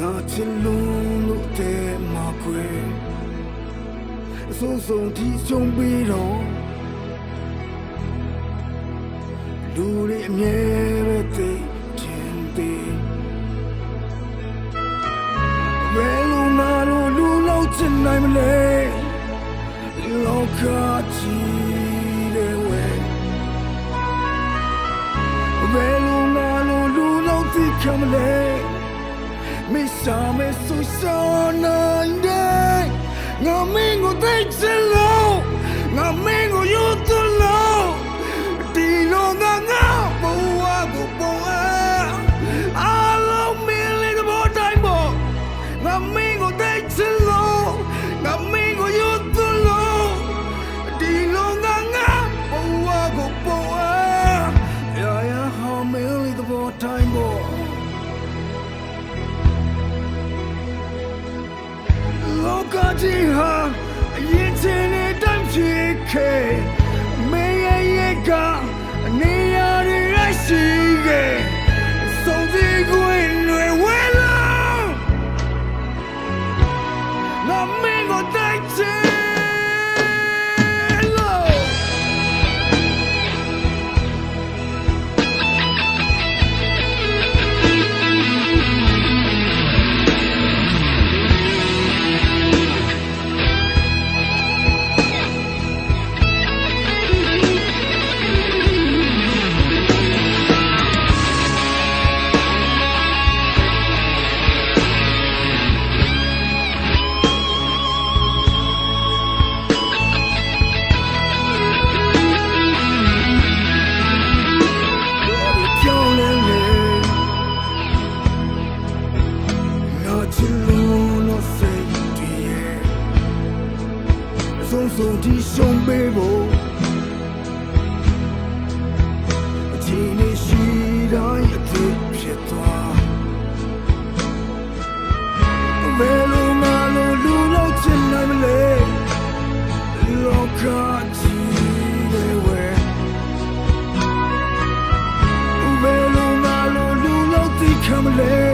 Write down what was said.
ငါချစ်လို့လို့တဲ့မှာကွယ်အဆုံးဆုံးဒီရှုံးပြီးတော့လူတွေအမြဲပဲသိခြင်းသေးဝဲလုံးနာလို့လူလောက်ချင်နိုင်မလဲလောကကြီး Mi sa me sui sono in te Non mi ingo te in cielo Non mi ingo io te lo ဆုံးထိရှုံးပေးဖို့အချိန်နဲ့ရှိတိုင်းအထစ်ဖြစ်သွားဘယ်လိုမှလို့လူလောက်ချင်နိုင်မလဲလောကကြီးရဲ့ဝဲဘယ်လိုမှလို့လူလောက်သိခံမလဲ